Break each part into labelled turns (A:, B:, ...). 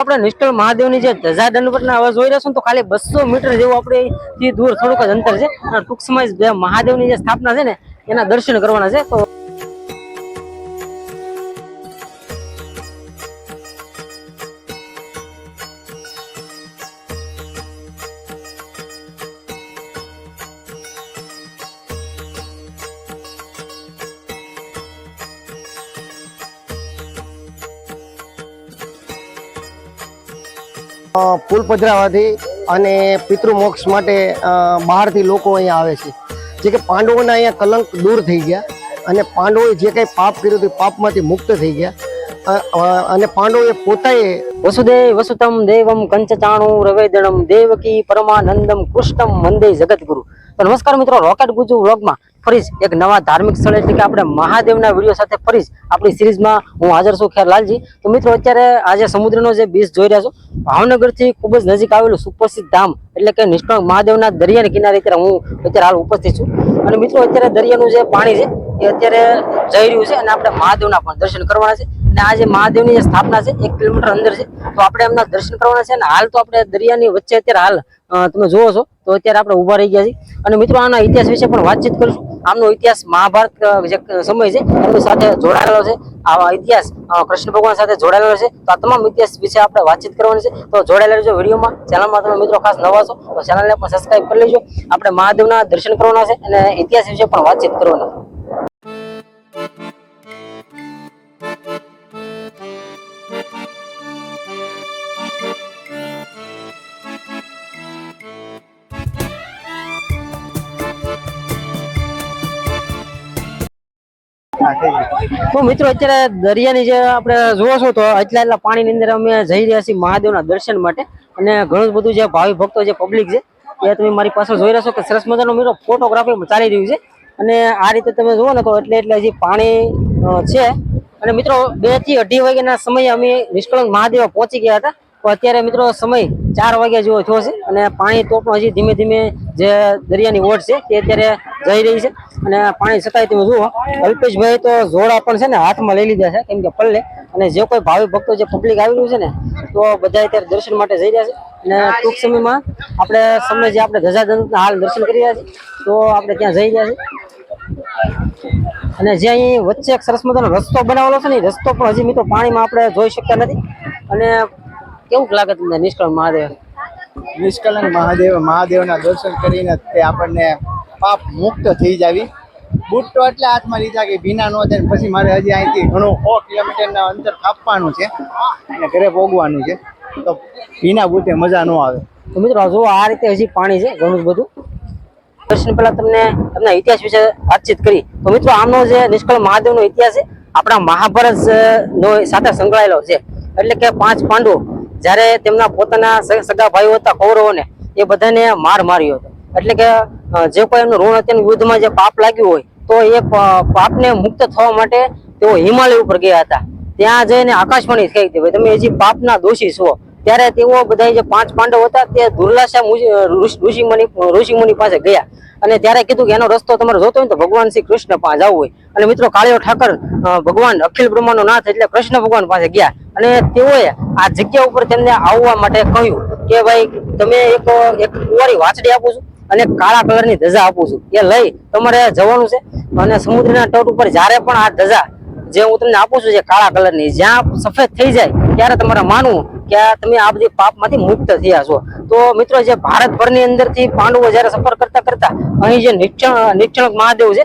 A: આપણે નિષ્ઠળ મહાદેવની જે ધજા દંડવટના અવાજ જોઈ રહ્યા છો તો ખાલી બસો મીટર જેવું આપણે દૂર થોડુંક જ અંતર છે. અને ટૂંક સમય મહાદેવની જે સ્થાપના છે ને, એના દર્શન કરવાના છે. તો
B: ફૂલ પધરાવાથી અને પિતૃ મોક્ષ માટે બહારથી લોકો અહીંયા આવે છે. જે કે પાંડવોના અહીંયા કલંક દૂર થઈ ગયા અને પાંડવોએ જે કંઈ પાપ કર્યું હતું પાપમાંથી મુક્ત થઈ ગયા. અને પાંડવોએ પોતાએ
A: વસુદેવ વસુતમ દેવમ કંચચાણુ રવેદણમ દેવકી પરમાનંદમ કૃષ્ણમ વંદે જગતગુરુ તો નમસ્કાર મિત્રો રોકેટ ગુજુ વ્લોગમાં ફરી એક નવા ધાર્મિક સ્થળ એટલે કે આપણે મહાદેવના વીડિયો સાથે ફરી આપણી સિરીઝમાં હું હાજર છું ખેર લાલજી તો મિત્રો, અત્યારે આજે સમુદ્રનો જે બીચ જોઈ રહ્યા છો, ભાવનગરથી ખૂબ જ નજીક આવેલું સુપ્રસિદ્ધ ધામ એટલે કે નિષ્ણાંત મહાદેવના દરિયાના કિનારે અત્યારે હું અત્યારે હાલ ઉપસ્થિત છું. અને મિત્રો, અત્યારે દરિયાનું જે પાણી છે, એ અત્યારે જઈ રહ્યું છે અને આપણે મહાદેવના પણ દર્શન કરવાના છે. અને આ જે મહાદેવની જે સ્થાપના છે, એક કિલોમીટર અંદર છે, તો આપણે એમના દર્શન કરવાના છે અને હાલ તો આપણે દરિયાની વચ્ચે અત્યારે હાલ તમે જુઓ છો, તો અત્યારે આપણે ઊભા રહી ગયા છીએ. અને મિત્રો, આના ઇતિહાસ વિશે પણ વાતચીત કરીશું. આમનો ઇતિહાસ મહાભારત જે સમય છે, એમની સાથે જોડાયેલો છે. આવા ઇતિહાસ કૃષ્ણ ભગવાન સાથે જોડાયેલો છે. તો આ તમામ ઇતિહાસ વિશે આપણે વાતચીત કરવાની છે. તો જોડાયેલા રહેજો વિડીયોમાં. ચેનલમાં તમે મિત્રો ખાસ નવા છો, તો ચેનલને પણ સબસ્ક્રાઈબ કરી લેજો. આપણે મહાદેવના દર્શન કરવાના છે અને ઇતિહાસ વિશે પણ વાતચીત કરવાની મિત્રો, અત્યારે દરિયાની જે આપણે જોવો છો તો એટલા એટલા પાણીની અંદર અમે જઈ રહ્યા છીએ મહાદેવના દર્શન માટે. અને ઘણું બધું જે ભાવિ ભક્તો જે પબ્લિક છે, એ તમે મારી પાછળ જોઈ રહ્યા છો કે સરસ મજાનો મિત્રો ફોટોગ્રાફી ચાલી રહ્યું છે. અને આ રીતે તમે જુઓ ને તો એટલે એટલે હજી પાણી છે. અને મિત્રો, બેથી અઢી વાગ્યાના સમયે અમે નિષ્કળંક મહાદેવ પહોંચી ગયા હતા. તો અત્યારે મિત્રો સમય ચાર વાગ્યા જેવો થયો છે અને પાણી તો પણ હજી ધીમે ધીમે જે દરિયાની ઓઢ છે તે અત્યારે જઈ રહી છે અને પાણી છતાંય તમે જુઓ, અલ્પેશભાઈ તો જોડા પણ છે ને હાથમાં લઈ લીધા છે, કેમ કે પલ્લે. અને જે કોઈ ભાવિ ભક્તો જે પબ્લિક આવી રહ્યું છે ને, તો બધા અત્યારે દર્શન માટે જઈ રહ્યા છે. અને ટૂંક સમયમાં આપણે સમય જે આપણે ધજાદંતના હાલ દર્શન કરી રહ્યા છીએ, તો આપણે ત્યાં જઈ રહ્યા છીએ. અને જે અહીં વચ્ચે એક સરસ મજાનો રસ્તો બનાવેલો છે ને રસ્તો પણ હજી મિત્રો પાણીમાં આપણે જોઈ શકતા નથી. અને કેવું લાગે તમને નિષ્કળ મહાદેવ?
C: નિષ્કલન મહાદેવ મહાદેવના દર્શન કરીને તે આપણને પાપ મુક્ત થઈ જાવી. બૂટ તો એટલે હાથમાં લીધા કે ભીના ન થાય પછી મારે હજી અહીંથી ઘણું સો કિલોમીટરના અંતર કાપવાનું છે અને ઘરે ભોગવાનું છે. તો ભીના બૂટે મજા ન આવે.
A: તો મિત્રો જો આ રીતે હજી પાણી છે ઘણું બધું. દર્શન પહેલા તમને તમને ઇતિહાસ વિશે વાતચીત કરી. તો મિત્રો આમનો જે નિષ્કળ મહાદેવનો ઇતિહાસ છે આપણા મહાભારત નો સાથે સંકળાયેલો છે. એટલે કે પાંચ પાંડવો. જ્યારે તેમના પોતાના સગા ભાઈઓ હતા કૌરવોને, એ બધાને માર માર્યો હતો. એટલે કે જે કોઈ એમનું ઋણ અત્યારનું યુદ્ધમાં જે પાપ લાગ્યું હોય, તો એ પાપને મુક્ત થવા માટે તેઓ હિમાલય ઉપર ગયા હતા. ત્યાં જઈને આકાશવાણી થઈ હતી ભાઈ, તમે હજી પાપના દોષી છો. ત્યારે તેઓ બધા જે પાંચ પાંડવ હતા તે દુર્લાશા ઋષિ મુનિ ઋષિ મુનિ પાસે ગયા. અને ત્યારે કીધું કે એનો રસ્તો તમારે જોતો હોય તો ભગવાન શ્રી કૃષ્ણ પાસે જવું હોય. અને મિત્રો કાળિયો ઠાકર ભગવાન અખિલ બ્રહ્માનો નાથ એટલે કૃષ્ણ ભગવાન પાસે ગયા. અને તેઓએ આ જગ્યા ઉપર તેમને આવવા માટે કહ્યું કે ભાઈ, તમે એક એક કુંવારી વાછડી આપું છું અને કાળા કલરની ધજા આપું છું. એ લઈ તમારે જવાનું છે. અને સમુદ્રના તટ ઉપર જ્યારે પણ આ ધજા જે હું તમને આપું છું જે કાળા કલરની, જ્યાં સફેદ થઈ જાય, ત્યારે તમારે માનવું કે તમે આ બધી પાપમાંથી મુક્ત થયા છો? તો મિત્રો, જે ભારતભરની અંદરથી પાંડવો જ્યારે સફર કરતા કરતા અહીં જે નિક્ષણ નિક્ષણક મહાદેવ છે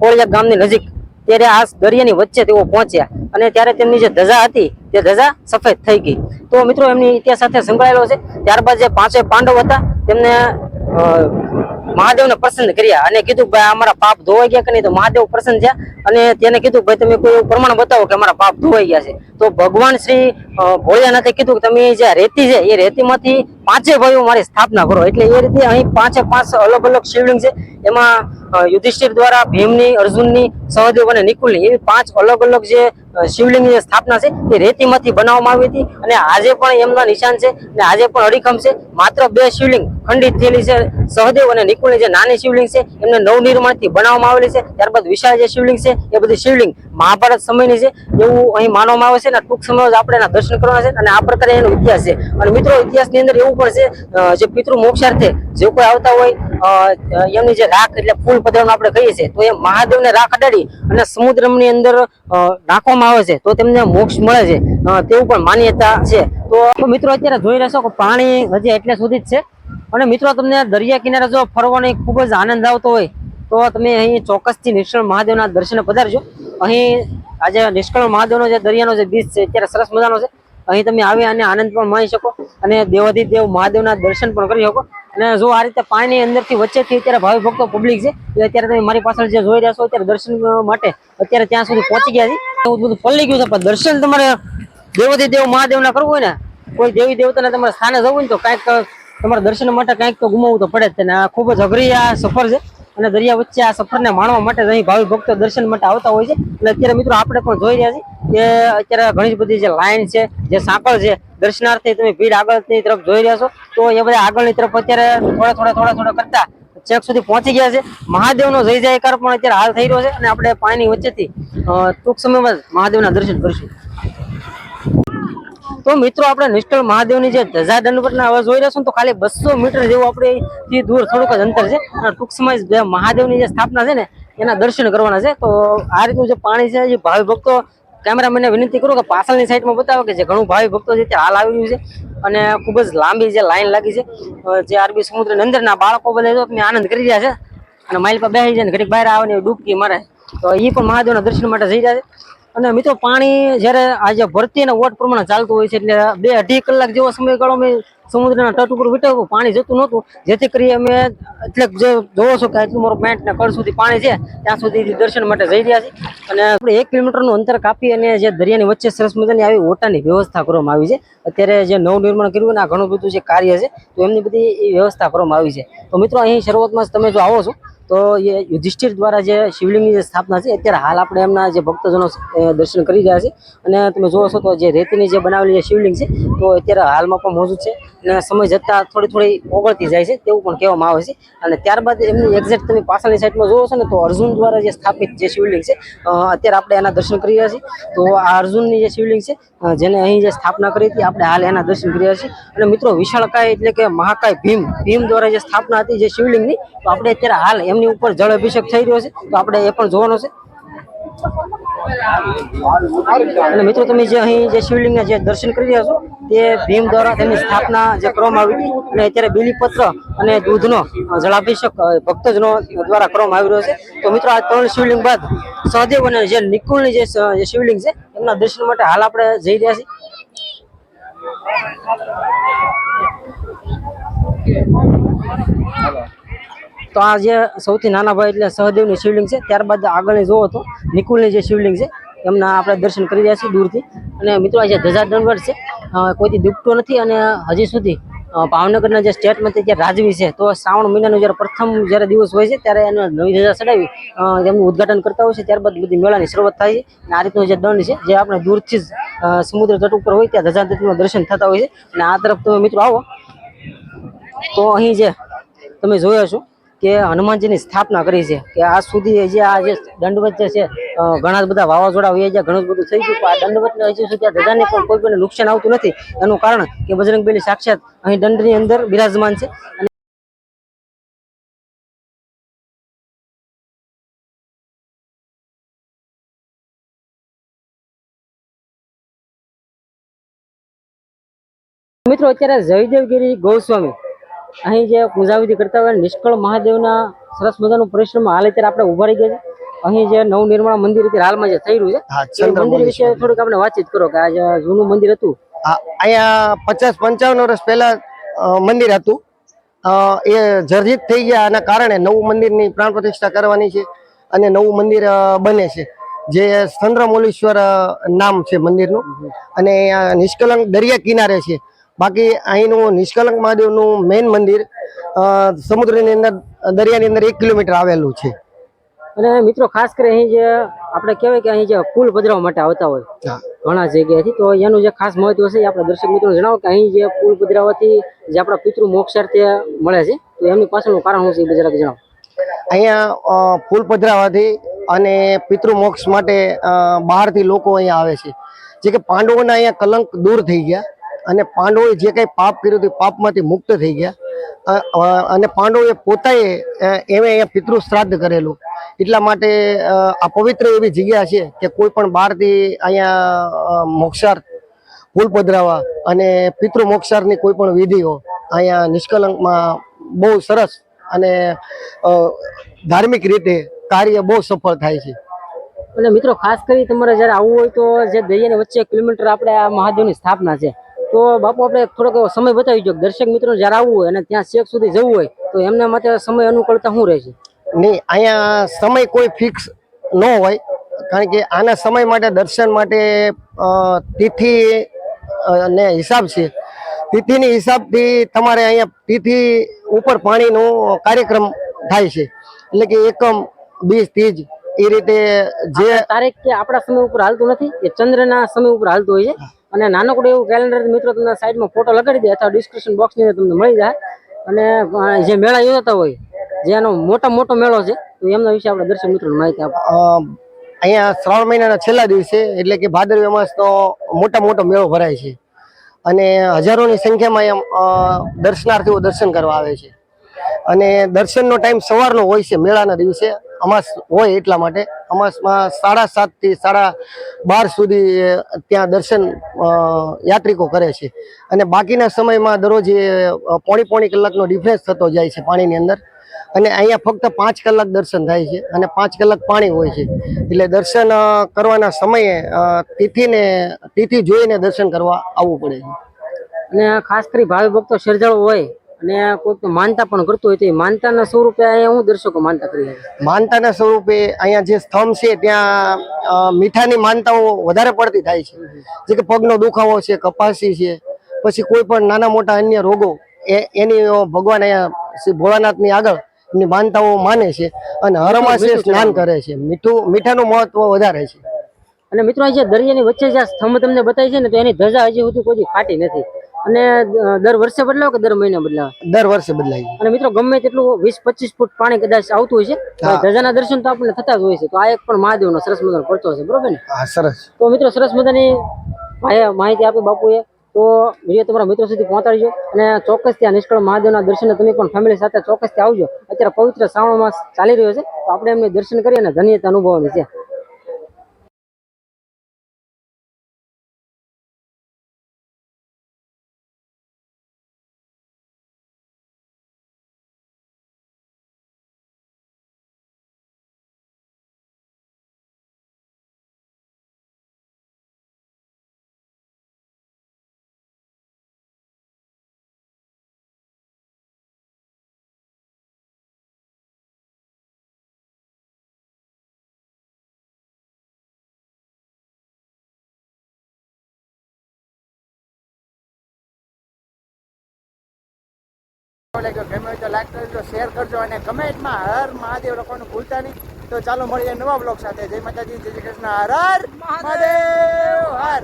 A: કોળિયા ગામની નજીક, ત્યારે આ દરિયાની વચ્ચે તેઓ પહોંચ્યા અને ત્યારે તેમની જે ધજા હતી, તે ધજા સફેદ થઈ ગઈ. તો મિત્રો, એમની ઇતિહાસ સાથે સંકળાયેલો છે. ત્યારબાદ જે પાંચે પાંડવ હતા, તેમને મહાદેવને પ્રસન્ન કર્યા અને કીધું, ભાઈ, અમારા પાપ ધોવાઈ ગયા કે નહીં? તો મહાદેવ પ્રસન્ન થયા અને તેને કીધું, ભાઈ, તમે કોઈ પ્રમાણ બતાવો કે અમારા પાપ ધોવાઈ ગયા છે. તો ભગવાન શ્રી ભોળિયાનાથે કીધું કે, તમે જે રેતી છે, એ રેતીમાંથી પાંચે ભાઈઓ મારી સ્થાપના કરો. એટલે એ રીતે અહીં પાંચે પાંચ અલગ અલગ શિવલિંગ છે. એમાં યુધિષ્ઠિર દ્વારા, ભીમની, અર્જુનની, સહદેવ અને નિકુલની એવી પાંચ અલગ અલગ જે શિવલિંગની સ્થાપના છે તે રેતીમાંથી બનાવવામાં આવી હતી. અને આજે પણ એમના નિશાન છે અને આજે પણ અડીખમ છે. માત્ર બે શિવલિંગ ખંડિત થયેલી છે. સહદેવ અને નિકુલની જે નાની શિવલિંગ છે, એમને નવનિર્માણથી બનાવવામાં આવેલી છે. ત્યારબાદ વિશાળ જે શિવલિંગ છે, એ બધી શિવલિંગ મહાભારત સમયની છે. એવું અહીં માનવામાં આવે છે અને ટૂંક સમયમાં જ આપણે દર્શન કરવાના છે અને આ પ્રકારે એનો ઇતિહાસ છે. અને મિત્રો, ઇતિહાસની અંદર એવું પણ છે જે પિતૃ મોક્ષાર્થે જે કોઈ આવતા હોય એમની જે રાખ એટલે ફૂલ પધરાવવાનું આપણે કહીએ છીએ, તો એ મહાદેવને રાખ અડાડી અને સમુદ્રની અંદર રાખવામાં આવે છે, તો તેમને મોક્ષ મળે છે. તેવું પણ માન્યતા છે. તો મિત્રો અત્યારે જોઈ રહેશો કે પાણી હજી એટલે સુધી જ છે. અને મિત્રો તમને દરિયા કિનારે જો ફરવાનો ખૂબ જ આનંદ આવતો હોય, તો તમે અહીં ચોક્કસથી નિષ્કળ મહાદેવના દર્શને પધારજો. અહીં આજે નિષ્કળ મહાદેવનો જે દરિયાનો જે બીચ છે, અત્યારે સરસ મજાનો છે. અહીં તમે આવી અને આનંદ પણ માણી શકો અને દેવાધિદેવ મહાદેવના દર્શન પણ કરી શકો. અને જો આ રીતે પાણીની અંદરથી વચ્ચેથી અત્યારે ભાવિ ભક્તો પબ્લિક છે એ અત્યારે તમે મારી પાછળ જે જોઈ રહ્યા છો, અત્યારે દર્શન માટે અત્યારે ત્યાં સુધી પહોંચી ગયા છે. એવું બધું પલ્લી ગયું છે, પણ દર્શન તમારે દેવાધિદેવ મહાદેવના કરવું હોય ને, કોઈ દેવી દેવતાના તમારે સ્થાને જવું ને, તો કાંઈક તમારા દર્શન માટે કાંઈક તો ગુમાવવું તો પડે જ ને આ ખૂબ જ અઘરી આ સફર છે અને દરિયા વચ્ચે આ સફરને માણવા માટે અહીં ભાવિ ભક્તો દર્શન માટે આવતા હોય છે. એટલે અત્યારે મિત્રો આપણે પણ જોઈ રહ્યા છીએ કે અત્યારે ઘણી બધી જે લાઈન છે, જે સાંકળ છે, દર્શનાર્થી તમે ભીડ આગળની તરફ જોઈ રહ્યા છો. તો એ બધા આગળની તરફ અત્યારે થોડા થોડા થોડા થોડા કરતા ચેક સુધી પહોંચી ગયા છે. મહાદેવનો જય જયકાર પણ અત્યારે હાલ થઈ રહ્યો છે અને આપણે પાણીની વચ્ચેથી ટૂંક સમયમાં મહાદેવના દર્શન કરીશું. તો મિત્રો, આપણે નિષ્ઠળ મહાદેવની જે ધજા દંડવતના હવે જોઈ રહેશું તો ખાલી બસો મીટર જેવું આપણે દૂર થોડુંક જ અંતર છે. અને ટૂંક સમય જે મહાદેવની જે સ્થાપના છે ને, એના દર્શન કરવાના છે. તો આ રીતનું જે પાણી છે, જે ભાવિ ભક્તો કેમેરામેનને વિનંતી કરું કે પાછળની સાઈડમાં બતાવો કે જે ઘણું ભાવિ ભક્તો છે તે હાલ આવી રહ્યું છે અને ખૂબ જ લાંબી જે લાઈન લાગી છે. જે અરબી સમુદ્રની અંદરના બાળકો બધા આનંદ કરી રહ્યા છે અને માઇલ પર બેસી જાય ઘડીક બહાર આવે ને ડૂબકી મારે. તો એ પણ મહાદેવના દર્શન માટે જઈ રહ્યા છે. અને મિત્રો પાણી જ્યારે આજે ભરતી અને વોટ પ્રમાણે ચાલતું હોય છે એટલે બે અઢી કલાક જેવો સમયગાળો અમે સમુદ્રના તટ ઉપર વિટાવ્યું, પાણી જતું નહોતું. જેથી કરી અમે એટલે જે જોવો છો કે આટલું મારો પેન્ટ ને કળ સુધી પાણી છે, ત્યાં સુધી દર્શન માટે જઈ રહ્યા છીએ. અને આપણે એક કિલોમીટરનું અંતર કાપી અને જે દરિયાની વચ્ચે સરસ મજાની આવી ઓટાની વ્યવસ્થા કરવામાં આવી છે. અત્યારે જે નવનિર્માણ કર્યું ને આ ઘણું બધું જે કાર્ય છે, તો એમની બધી વ્યવસ્થા કરવામાં આવી છે. તો મિત્રો, અહીં શરૂઆતમાં તમે જો આવો છો તો એ યુધિષ્ઠિર દ્વારા જે શિવલિંગની જે સ્થાપના છે, અત્યારે હાલ આપણે એમના જે ભક્તજનો દર્શન કરી રહ્યા છે. અને તમે જોવો છો તો જે રેતીની જે બનાવેલી જે શિવલિંગ છે, તો અત્યારે હાલમાં પણ મોજૂદ છે. અને સમય જતાં થોડી થોડી ઓગળતી જાય છે, તેવું પણ કહેવામાં આવે છે. અને ત્યારબાદ એમની એક્ઝેક્ટ તમે પાછળની સાઈડમાં જોવો છો ને, તો અર્જુન દ્વારા જે સ્થાપિત જે શિવલિંગ છે અત્યારે આપણે એના દર્શન કરી રહ્યા છીએ. તો આ અર્જુનની જે શિવલિંગ છે જેને અહીં જે સ્થાપના કરી હતી, આપણે હાલ એના દર્શન કરી રહ્યા છીએ. અને મિત્રો વિશાળકાય એટલે કે મહાકાય ભીમ ભીમ દ્વારા જે સ્થાપના હતી જે શિવલિંગની, તો આપણે અત્યારે હાલ એમની ઉપર જળ અભિષેક થઈ રહ્યો છે, તો આપણે એ પણ જોવાનો છે. અને મિત્રો, તમે જે અહીં જે શિવલિંગના જે દર્શન કરી રહ્યા છો, તે ભીમ દ્વારા તેની સ્થાપના જે કરવામાં આવી અને અત્યારે બીલીપત્ર અને દૂધનો જળાભિષેક ભક્તજનો દ્વારા કરવામાં આવી રહ્યો છે. તો મિત્રો, આ ત્રણ શિવલિંગ બાદ સહદેવ અને જે નિકુલની જે શિવલિંગ છે, એમના દર્શન માટે હાલ આપણે જઈ રહ્યા છીએ. તો આ જે સૌથી નાના ભાઈ એટલે સહદેવની શિવલિંગ છે, ત્યારબાદ આગળની જોવો તો નિકુલની જે શિવલિંગ છે, એમના આપણે દર્શન કરી રહ્યા છીએ દૂરથી. અને મિત્રો, આ જે ધજા દંડવટ છે કોઈથી દુખતો નથી અને હજી સુધી ભાવનગરના જે સ્ટેટમાંથી જે રાજવી છે, તો શ્રાવણ મહિનાનો જ્યારે પ્રથમ જ્યારે દિવસ હોય છે, ત્યારે એને નવી ધજા ચડાવી એમનું ઉદ્ઘાટન કરતા હોય છે. ત્યારબાદ બધી મેળાની શરૂઆત થાય છે. અને આ રીતનો જે દંડ છે, જે આપણે દૂરથી જ સમુદ્ર તટ ઉપર હોય, ત્યાં ધજા તટનું દર્શન થતા હોય છે. અને આ તરફ તમે મિત્રો આવો. તો અહીં જે તમે જોયા છો કે હનુમાનજીની સ્થાપના કરી છે કે આજ સુધી જે આ જે દંડવત જે છે ઘણા બધા વાવાઝોડા હોય છે ઘણું બધું થઈ ગયું પણ આ દંડવતને હજી સુધી આ ધજાને પણ કોઈ પણ નુકસાન આવતું નથી. એનું કારણ કે બજરંગબલી સાક્ષાત અહીં દંડની અંદર બિરાજમાન છે. મિત્રો, અત્યારે જયદેવગીરી ગૌસ્વામી અહીં જે પૂજાવિધિ કરતા હોય નિષ્કળ મહાદેવના સરસ મજાનું પરિશ્રમ હાલ અત્યારે આપણે ઊભા રહી ગયા છે. અહીં જે નવનિર્માણ મંદિર અત્યારે હાલમાં જે થઈ રહ્યું છે. મંદિર
B: ચંદ્રમૌલી
A: વિશે થોડુંક આપણે વાતચીત કરો કે આ જે જૂનું મંદિર હતું.
B: અહીંયા પચાસ પંચાવન વર્ષ પહેલા મંદિર હતું. એ જર્જિત થઈ ગયા આના કારણે નવું મંદિરની પ્રાણ પ્રતિષ્ઠા કરવાની છે અને નવું મંદિર બને છે. જે ચંદ્રમૌલેશ્વર નામ છે મંદિરનું. અને અહીંયા નિષ્કલંક દરિયા કિનારે છે. બાકી અહીંનું નિષ્કલંક મહાદેવનું મેઇન મંદિર સમુદ્રની અંદર દરિયાની અંદર એક કિલોમીટર આવેલું છે.
A: અને મિત્રો ખાસ કરી અહીં જે આપણે કહેવાય કે અહીં જે કુલ પધરાવા માટે આવતા હોય. ઘણા જગ્યાએથી તો એનું જે ખાસ મહત્વ છે એ આપણે દર્શક મિત્રો જણાવો કે અહીં જે કુલ પધરાવાથી જે આપણા પિતૃ મોક્ષાર્થે મળે છે તો એમની પાછળનું કારણ શું છે એ જરાક જણાવો.
B: અહીંયા ફૂલ પધરાવાથી અને પિતૃ મોક્ષ માટે બહારથી લોકો અહીંયા આવે છે. જે કે પાંડવોના અહીંયા કલંક દૂર થઈ ગયા. અને પાંડવોએ જે કંઈ પાપ કર્યું હતું પાપમાંથી મુક્ત થઈ ગયા. અને પાંડવોએ પોતાએ અ, અહીંયા પિતૃ શ્રાદ્ધ કરેલું. એટલા માટે આ પવિત્ર એવી જગ્યા છે કે કોઈ પણ બહારથી અહીંયા મોક્ષાર્થ ફૂલ પધરાવા અને પિતૃ મોક્ષાર્થની કોઈ પણ વિધિઓ અહીંયા નિષ્કલંકમાં બહુ સરસ અને ધાર્મિક રીતે કાર્ય બહુ સફળ થાય છે.
A: અને મિત્રો ખાસ કરી તમારે જ્યારે આવવું હોય તો જે દરિયાની વચ્ચે કિલોમીટર આપણે આ મહાદેવની સ્થાપના છે તો બાપુ આપણે થોડોક એવો સમય બતાવી જોઈએ દર્શક મિત્રો જ્યારે આવવું હોય અને ત્યાં શેખ સુધી જવું હોય તો એમના માટે સમય અનુકૂળતા શું રહેશે?
B: નહીં અહીંયા સમય કોઈ ફિક્સ ન હોય કારણ કે આના સમય માટે દર્શન માટે તિથિ ને હિસાબ છે. તિથિની હિસાબથી તમારે અહીંયા તિથિ ઉપર પાણીનો કાર્યક્રમ થાય છે. એટલે કે એકમ બીજ ત્રીજ એ રીતે જે
A: તારીખ કે આપણા સમય ઉપર હાલતું નથી એ ચંદ્રના સમય ઉપર હાલતું હોય છે. અને નાનકડું એવું કેલેન્ડર મિત્રો, તમને સાઈડમાં ફોટો લગાડી દે, અથવા ડિસ્ક્રિપ્શન બોક્સની તમને મળી જાય. અને જે મેળા યોજાતા હોય જેનો મોટા મોટો મેળો છે, તો એમના વિશે આપણે દર્શક મિત્રોને માહિતી આપો.
B: અહીંયા શ્રાવણ મહિનાના છેલ્લા દિવસે, એટલે કે ભાદરવી અમાસનો મોટા મોટો મેળો ભરાય છે. અને હજારોની સંખ્યામાં એમ દર્શનાર્થીઓ દર્શન કરવા આવે છે. અને દર્શનનો ટાઈમ સવારનો હોય છે, મેળાના દિવસે. અમાસ હોય એટલા માટે અમાસમાં સાડા સાતથી સાડા બાર સુધી ત્યાં દર્શન યાત્રિકો કરે છે. અને બાકીના સમયમાં દરરોજ પોણી પોણી કલાકનો ડિફરન્સ થતો જાય છે પાણીની અંદર. અને અહીંયા ફક્ત પાંચ કલાક દર્શન થાય છે અને પાંચ કલાક પાણી હોય છે. એટલે દર્શન કરવાના સમયે તિથિને, તિથિ જોઈને દર્શન કરવા આવવું પડે છે.
A: અને ખાસ કરી ભાવિ ભક્તો શ્રદ્ધાળુ હોય અને કોઈક માનતા પણ કરતું હોય તો એ માનતાના સ્વરૂપે અહીંયા હું દર્શકો માનતા કરી
B: માનતાના સ્વરૂપે અહીંયા જે સ્તંભ છે ત્યાં મીઠાની માનતાઓ વધારે પડતી થાય છે. જે કે પગનો દુખાવો છે કપાસી છે પછી કોઈ પણ નાના મોટા અન્ય રોગો એ એની ભગવાન અહીંયા શ્રી ભોળાનાથની આગળ એમની માનતાઓ માને છે અને હરમાસે સ્નાન કરે છે. મીઠું મીઠાનું મહત્વ વધારે છે.
A: અને મિત્રો જે દરિયાની વચ્ચે જે સ્થંભ સ્તંભ તમને બતાવી છે ને તો એની ધજા હજી સુધી કોઈ ફાટી નથી. અને દર વર્ષે બદલાવ કે દર મહિને બદલાવ?
B: દર વર્ષે બદલાય
A: અને મિત્રો ગમે તેટલું વીસ પચીસ ફૂટ પાણી કદાચ આવતું હોય છે ધજાના દર્શન તો આપણને થતા જ હોય છે તો આ એક પણ મહાદેવનો સરસ મજાનો પડતો છે બરોબર ને?
B: હા સરસ.
A: તો મિત્રો સરસ મજાની માહિ- માહિતી આપી બાપુએ. તો વીડિયો તમારા મિત્રો સુધી પહોંચાડજો અને ચોક્કસ ત્યાં નિષ્કળ મહાદેવના દર્શને તમે પણ ફેમિલી સાથે ચોક્કસથી આવજો. અત્યારે પવિત્ર શ્રાવણ માસ ચાલી રહ્યો છે તો આપણે એમને દર્શન કરી અને ધન્યતા અનુભવવાની છે.
C: લાગ્યો ગમે તો લાઈક કરજો શેર કરજો અને કમેન્ટમાં હર મહાદેવ લખવાનું ભૂલતા નહીં. તો ચાલો મળીએ નવા બ્લોગ સાથે. જય માતાજી, જય શ્રી કૃષ્ણ. હર હર મહાદેવ, હર.